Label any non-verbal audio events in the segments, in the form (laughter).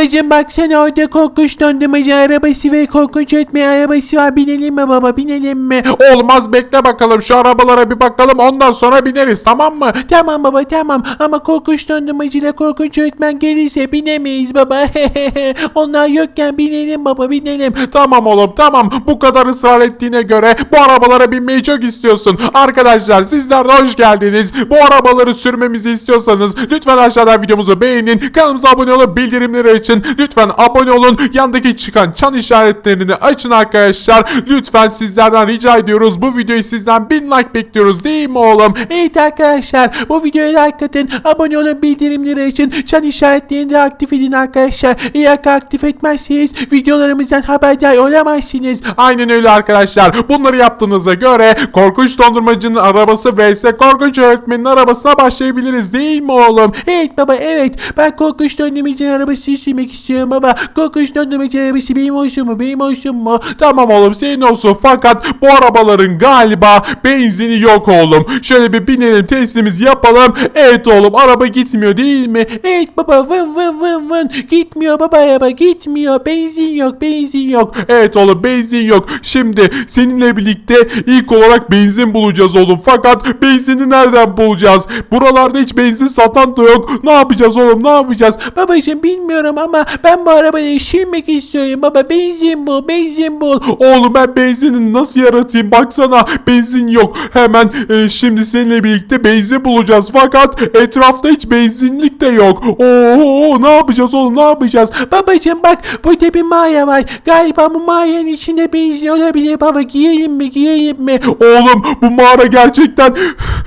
Babacım baksana orada korkunç dondurmacı arabası ve korkunç ötme arabası var. Binelim mi baba binelim mi? Olmaz bekle bakalım şu arabalara bir bakalım ondan sonra bineriz tamam mı? Tamam baba tamam ama korkunç dondurmacıyla korkunç öğretmen gelirse binemeyiz baba. (laughs) Onlar yokken binelim baba binelim. Tamam oğlum tamam bu kadar ısrar ettiğine göre bu arabalara binmeyi çok istiyorsun. Arkadaşlar sizler de hoş geldiniz. Bu arabaları sürmemizi istiyorsanız lütfen aşağıdan videomuzu beğenin. Kanalımıza abone olup bildirimleri açın. Lütfen abone olun. Yandaki çıkan çan işaretlerini açın arkadaşlar. Lütfen sizlerden rica ediyoruz. Bu videoyu sizden 1000 like bekliyoruz değil mi oğlum? Evet arkadaşlar bu videoya like atın, abone olun, bildirimleri açın, çan işaretlerini de aktif edin arkadaşlar. Eğer aktif etmezseniz videolarımızdan haberdar olamazsınız. Aynen öyle arkadaşlar. Bunları yaptığınıza göre korkunç dondurmacının arabası vs korkunç öğretmenin arabasına başlayabiliriz değil mi oğlum? Evet baba evet ben korkunç dondurmacı arabasını sürmek istiyorum baba. Korkunç dondurmacı arabası benim olsun mu benim olsun mu? Tamam oğlum senin olsun fakat bu arabaların galiba benzini yok oğlum. Şöyle bir binelim testimizi yapalım. Evet oğlum araba gitmiyor değil mi? Evet baba vın vın vın vın gitmiyor baba araba gitmiyor benzin yok benzin yok. Evet oğlum benzin yok. Şimdi seninle birlikte ilk olarak benzin bulacağız oğlum. Fakat benzini nereden bulacağız? Buralarda hiç benzin satan da yok. Ne yapacağız oğlum ne yapacağız? Babacım bilmiyorum ama ben bu arabayı sürmek istiyorum baba benzin bul benzin bul. Oğlum ben benzini nasıl yaratayım? Baksana benzin yok. Hemen e, şimdi seninle birlikte benzin bulacağız. Fakat etrafta hiç benzinlik de yok. Oo ne yapacağız oğlum ne yapacağız? Babacım bak burada bir mağara var. Galiba bu mağaranın içinde benzin olabilir baba. Giyelim mi giyelim mi? Oğlum bu mağara gerçekten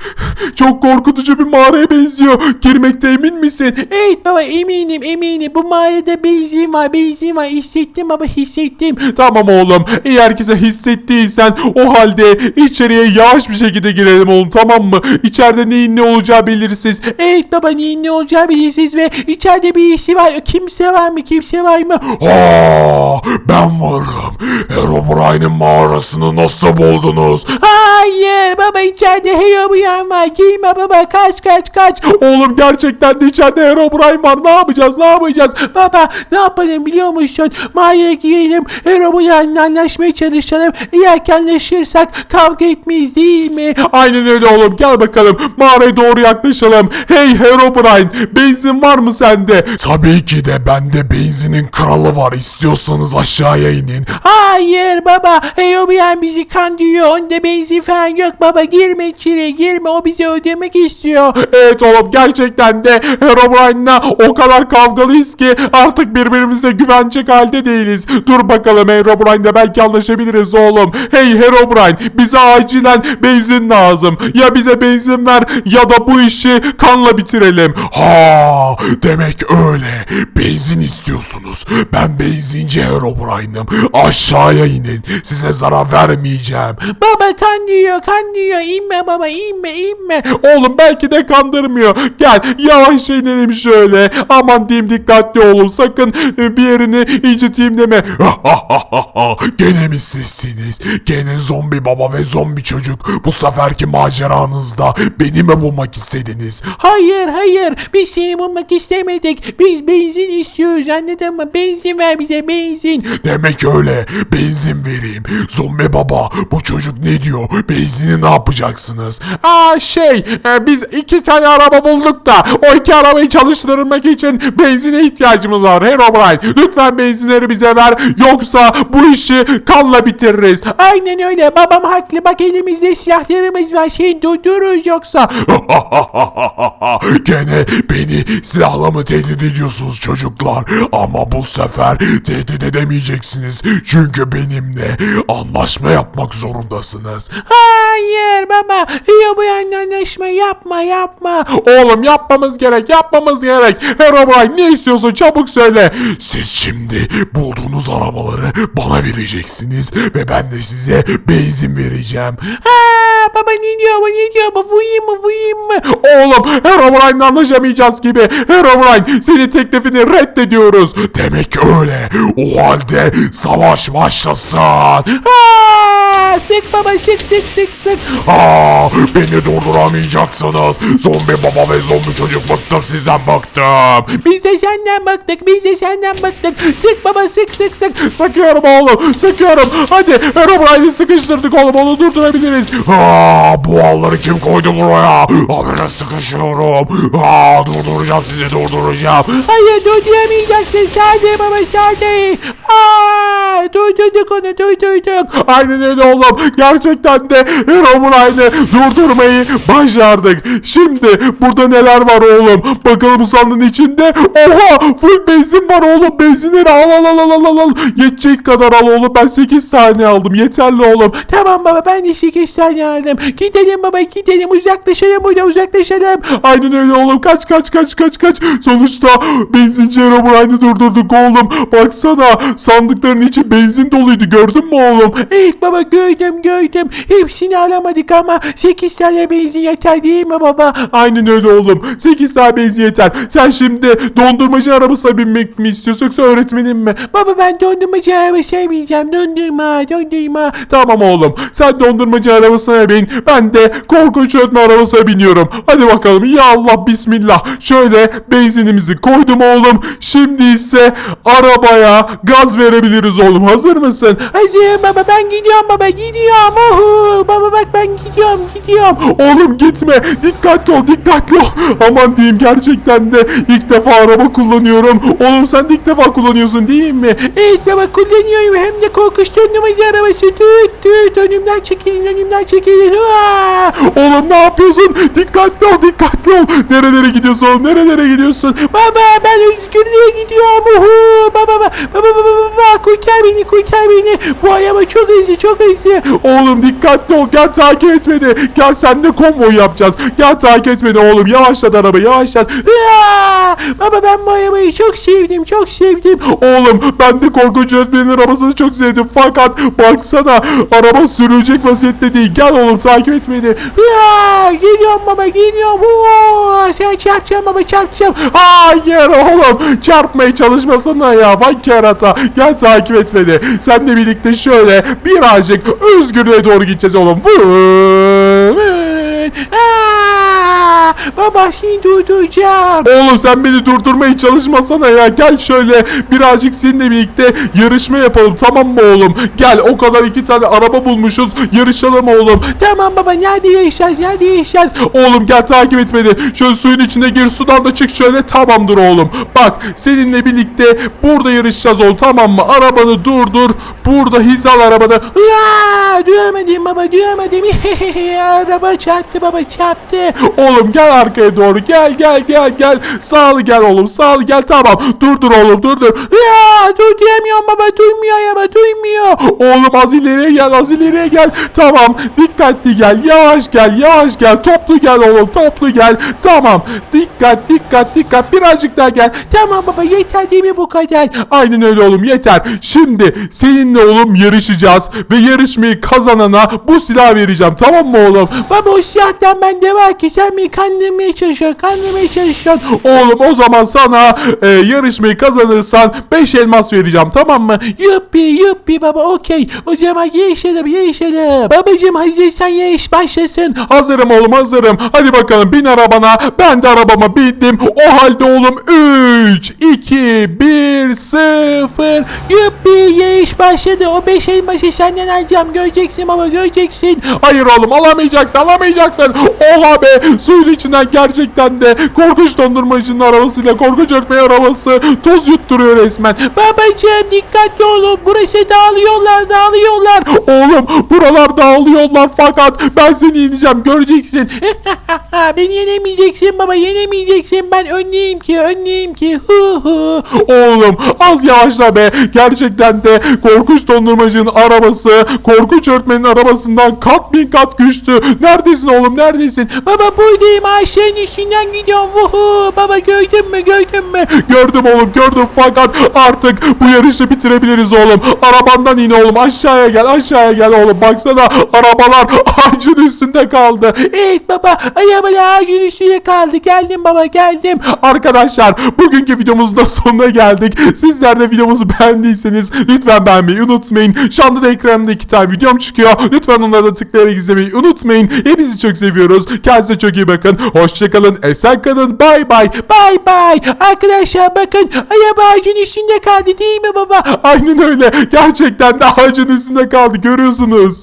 (sighs) çok korkutucu bir mağaraya benziyor. Girmekte emin misin? Evet baba eminim eminim. Bu mağarada benzin var benzin var. Hissettim baba hissettim. Tamam oğlum. Eğer ki sen hissettiysen o halde içeriye yavaş bir şekilde girelim oğlum tamam mı? İçeride neyin ne olacağı belirsiz. Evet baba neyin ne olacağı bilirsiniz ve içeride birisi var. Kimse var mı kimse var mı? Aa, ben varım. Herobrine'in mağarasını nasıl buldunuz? Hayır baba içeride Herobrine var. Girme baba kaç kaç kaç. Oğlum gerçekten de içeride Herobrine var. Ne yapacağız? Ne yapacağız? Baba ne yapalım biliyor musun? Mağaraya girelim. Herobrine'le anlaşmaya çalışalım. Eğer anlaşırsak kavga etmeyiz değil mi? Aynen öyle oğlum. Gel bakalım. Mağaraya doğru yaklaşalım. Hey Herobrine, benzin var mı sende? Tabii ki de bende benzinin kralı var. İstiyorsanız aşağıya inin. Hayır baba. Herobrine bizi kandırıyor. Onda benzin falan yok baba. Girme içeri girme. O bizi ödemek istiyor. Evet oğlum gerçekten de Herobrine'la o kadar kavgalıyız ki artık birbirimize güvenecek halde değiliz. Dur bakalım Herobrine'le belki anlaşabiliriz oğlum. Hey Herobrine bize acilen benzin lazım. Ya bize benzin ver ya da bu işi kanla bitirelim. Ha demek öyle. Benzin istiyorsunuz. Ben benzinci Herobrine'ım. Aşağıya inin. Size zarar vermeyeceğim. Baba kandırıyor kandırıyor. İnme baba inme inme. Oğlum belki de kandırmıyor. Gel yavaş inelim şöyle. Aman diyeyim dikkatli olun. Sakın e, bir yerini inciteyim deme. (laughs) Gene mi sizsiniz? Gene zombi baba ve zombi çocuk. Bu seferki maceranızda beni mi bulmak istediniz? Hayır hayır. Biz seni bulmak istemedik. Biz benzin istiyoruz anladın mı? Benzin ver bize benzin. Demek öyle. Benzin vereyim. Zombi baba bu çocuk ne diyor? Benzini ne yapacaksınız? Aa şey e, biz iki tane araba bulduk da o iki arabayı çalıştırmak için benzine ihtiyacımız var. Herobrine lütfen benzinleri bize ver yoksa bu işi kanla bitiririz. Aynen öyle. Babam haklı. Bak elimizde silahlarımız var. Seni durdururuz yoksa. (laughs) Gene beni silahla mı tehdit ediyorsunuz çocuklar? Ama bu sefer tehdit edemeyeceksiniz. Çünkü benimle anlaşma yapmak zorundasınız. Hayır baba. Ya bu anlaşma yapma yapma. Oğlum yapmamız gerek yapmamız gerek. Herobrine ne istiyorsun çabuk söyle. Siz şimdi bulduğunuz arabaları bana vereceksiniz ve ben de size benzin vereceğim. Ha baba ne diyor bu ne diyor bu vurayım mı vurayım mı? Oğlum Herobrine'le anlaşamayacağız gibi. Herobrine senin teklifini Aa, sık baba sık sık sık sık. Aa, beni durduramayacaksınız. Zombi baba ve zombi çocuk bıktım sizden bıktım. Biz de senden baktık biz de senden baktık. Sık baba sık sık sık. Sıkıyorum oğlum sıkıyorum. Hadi Herobrine'i sıkıştırdık oğlum onu durdurabiliriz. Aa, bu halları kim koydu buraya? Habire sıkışıyorum. Aa, durduracağım sizi durduracağım. Hayır durduramayacaksın sade baba sade. Aa, durdurduk onu durdurduk. Aynen öyle oğlum. Gerçekten de Herobrine'i durdurmayı başardık. Şimdi burada neler var oğlum? Bakalım sandığın içinde. Oha full benzin var oğlum. Benzinleri al al al al al, al. Yetecek kadar al oğlum. Ben 8 tane aldım. Yeterli oğlum. Tamam baba ben de 8 tane aldım. Gidelim baba gidelim uzaklaşalım burada uzaklaşalım. Aynen öyle oğlum. Kaç kaç kaç kaç kaç. Sonuçta benzinci Herobrine'i durdurduk oğlum. Baksana sandıkların içi benzin doluydu. Gördün mü oğlum? Evet baba gördüm gördüm. Hepsini alamadık ama 8 tane benzin yeter değil mi baba? Aynen öyle oğlum. 8 tane benzin yeter. Sen şimdi dondurmacı arabasına binmek mi istiyorsun yoksa öğretmenin mi? Baba ben dondurmacı araba sevmeyeceğim. Dondurma dondurma. Tamam oğlum. Sen dondurmacı arabasına bin. Ben de korkunç öğretmen arabasına biniyorum. Hadi bakalım. Ya Allah bismillah. Şöyle benzinimizi koydum oğlum. Şimdi ise arabaya gaz verebiliriz oğlum. Hazır mısın? Hazırım baba ben gidiyorum baba gidiyorum. Ohu. Baba bak ben gidiyorum gidiyorum. Oğlum gitme. Dikkatli ol dikkatli ol. Aman diyeyim gerçekten de ilk defa araba kullanıyorum. Oğlum sen de ilk defa kullanıyorsun değil mi? Evet baba kullanıyorum hem de korkunç dondurmacı arabası. Tüt tüt önümden çekilin önümden çekilin. Aa! Oğlum ne yapıyorsun? Dikkatli ol dikkatli ol. Nerelere gidiyorsun oğlum? Nerelere gidiyorsun? Baba ben özgürlüğe gidiyorum. Uhu. Baba baba baba baba baba kurtar beni kurtar beni. Bu araba çok hızlı çok hızlı. Oğlum dikkatli ol. Gel takip et beni. Gel seninle konvoy yapacağız. Gel takip et beni oğlum. Yavaşlat arabayı yavaşlat. Aa! Baba ben bu arabayı çok sevdim çok sevdim. Oğlum ben de korkunç öğretmenin arabasını çok sevdim. Fakat baksana araba sürülecek vaziyette değil. Gel oğlum takip et beni. Aa! Geliyorum baba geliyorum. Uhu. Sen çarpacağım baba çarpacağım. Hayır oğlum çarpmaya çalışmasana ya bak kerata gel takip et beni senle birlikte şöyle birazcık özgürlüğe doğru gideceğiz oğlum Evet. Aa! Baba seni durduracağım. Oğlum sen beni durdurmaya çalışmasana ya gel şöyle birazcık seninle birlikte yarışma yapalım tamam mı oğlum gel o kadar iki tane araba bulmuşuz yarışalım oğlum Tamam baba nerede yaşayacağız nerede yaşayacağız? Oğlum gel takip et beni. Şöyle suyun içine gir sudan da çık şöyle tamamdır oğlum. Bak seninle birlikte burada yarışacağız oğlum tamam mı? Arabanı durdur. Burada hizal arabada. Aa! Duyamadım baba duyamadım. (laughs) Araba çarptı baba çarptı. Oğlum gel arkaya doğru gel gel gel gel. Sağlı gel oğlum sağlı gel tamam. Durdur oğlum durdur. Aa! Dur diyemiyorum baba duymuyor araba duymuyor. Oğlum az ileriye gel az ileriye gel. Tamam dikkatli gel yavaş gel yavaş gel. Toplu gel oğlum toplu gel. Tamam dikkat dikkat dikkat birazcık daha gel. Tamam baba yeter değil mi bu kadar? Aynen öyle oğlum yeter. Şimdi seninle oğlum yarışacağız ve yarışmayı kazanana bu silah vereceğim tamam mı oğlum? Baba o siyahtan bende var ki sen beni kandırmaya çalışıyorsun kandırmaya çalışıyorsun. Oğlum o zaman sana e, yarışmayı kazanırsan 5 elmas vereceğim tamam mı? Yuppi yuppi baba okey. O zaman yarışalım yarışalım. Babacım hazırsan yarış başlasın. Hazırım oğlum hazırım. Hadi bakalım bin arabana. Ben de arabama bindim. O halde oğlum 3, 2, 1, 0. Yuppi yarış başladı. O beş elması senden alacağım. Göreceksin baba göreceksin. Hayır oğlum alamayacaksın alamayacaksın. Oha be suyun içinden gerçekten de korkunç dondurmacının arabasıyla korkunç ökmeği arabası toz yutturuyor resmen. Babacım dikkatli olun. Burası dağılıyorlar dağılıyorlar. Oğlum buralar dağılıyorlar fakat ben seni yeneceğim göreceksin. (laughs) Beni yenemeyeceksin baba yenemeyeceksin. Ben önleyim ki önleyim ki. Hu hu. Oğlum az yavaşla be. Gerçekten de korkunç dondurmacının arabası korkunç öğretmenin arabasından kat bin kat güçlü. Neredesin oğlum neredesin? Baba buradayım ağaçların üstünden gidiyorum. Vuhu. Baba gördün mü gördün mü? Gördüm oğlum gördüm fakat artık bu yarışı bitirebiliriz oğlum. Arabandan in oğlum aşağıya gel aşağıya gel oğlum. Baksana arabalar ağacın üstünde kaldı. Evet baba ağacın üstüne kaldı. Geldim baba geldim. Arkadaşlar bugünkü videomuzun da sonuna geldik. Sizler de videomuzu beğendiyseniz lütfen beğenmeyi unutmayın. Şu anda da ekranda iki tane videom çıkıyor. Lütfen onlara da tıklayarak izlemeyi unutmayın. Hepinizi çok seviyoruz. Kendinize çok iyi bakın. Hoşçakalın. Esen kalın. Bay bay. Bay bay. Arkadaşlar bakın araba ağacın üstünde kaldı değil mi baba? Aynen öyle. Gerçekten de ağacın üstünde kaldı. Görüyorsunuz.